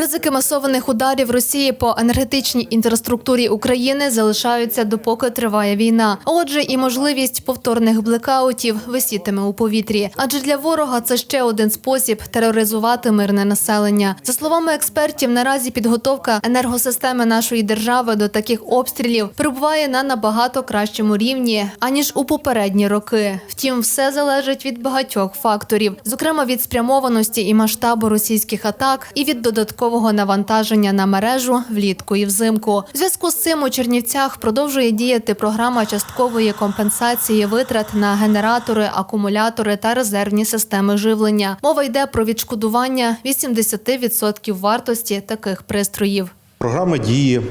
Ризики масованих ударів Росії по енергетичній інфраструктурі України залишаються допоки триває війна. Отже, і можливість повторних блекаутів висітиме у повітрі. Адже для ворога це ще один спосіб тероризувати мирне населення. За словами експертів, наразі підготовка енергосистеми нашої держави до таких обстрілів перебуває на набагато кращому рівні аніж у попередні роки. Втім, все залежить від багатьох факторів, зокрема від спрямованості і масштабу російських атак, і від додаткового навантаження на мережу влітку і взимку. В зв'язку з цим у Чернівцях продовжує діяти програма часткової компенсації витрат на генератори, акумулятори та резервні системи живлення. Мова йде про відшкодування 80% вартості таких пристроїв. Програма діє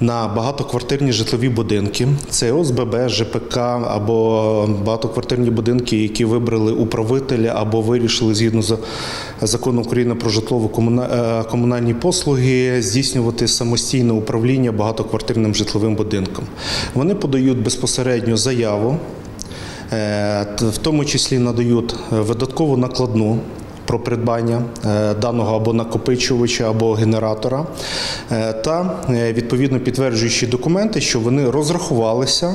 на багатоквартирні житлові будинки. Це ОСББ, ЖПК або багатоквартирні будинки, які вибрали управителя або вирішили згідно з законом України про житлово-комунальні послуги здійснювати самостійне управління багатоквартирним житловим будинком. Вони подають безпосередньо заяву, е, в тому числі надають видаткову накладну про придбання е, даного або накопичувача, або генератора, е, та е, відповідно підтверджуючі документи, що вони розрахувалися.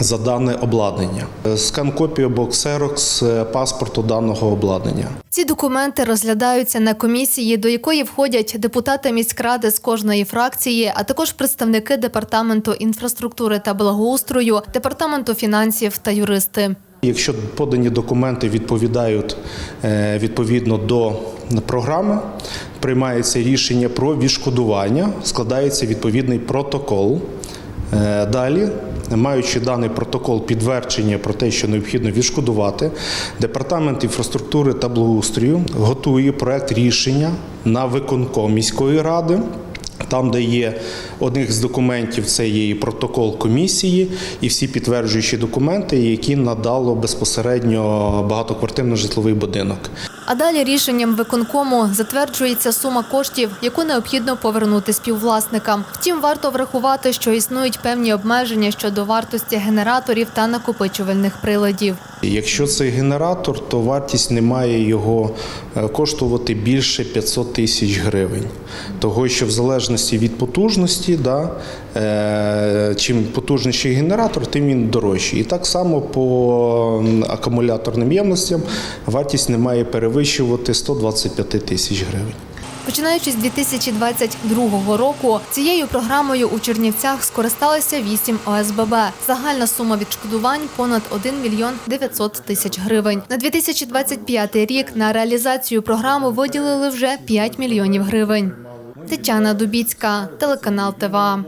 За дане обладнання, скан копію або ксерокс паспорту даного обладнання. Ці документи розглядаються на комісії, до якої входять депутати міськради з кожної фракції, а також представники департаменту інфраструктури та благоустрою, департаменту фінансів та юристи. Якщо подані документи відповідають е, відповідно до програми, приймається рішення про відшкодування, складається відповідний протокол. Е, Далі, маючи даний протокол підтвердження про те, що необхідно відшкодувати, департамент інфраструктури та благоустрою готує проект рішення на виконком міської ради. Там, де є одних з документів, це є і протокол комісії, і всі підтверджуючі документи, які надало безпосередньо багатоквартирно-житловий будинок. А далі рішенням виконкому затверджується сума коштів, яку необхідно повернути співвласникам. Втім, варто врахувати, що існують певні обмеження щодо вартості генераторів та накопичувальних приладів. Якщо це генератор, то вартість не має його е, коштувати більше 500 тисяч гривень. Того, що в залежності від потужності, да, е, чим потужніший генератор, тим він дорожчий. І так само по акумуляторним ємностям вартість не має перевищувати 125 тисяч гривень. Починаючи з 2022 року, цією програмою у Чернівцях скористалися 8 ОСББ. Загальна сума відшкодувань понад 1 мільйон 900 тисяч гривень. На 2025 рік на реалізацію програми виділили вже 5 мільйонів гривень. Тетяна Дубіцька, телеканал ТВА.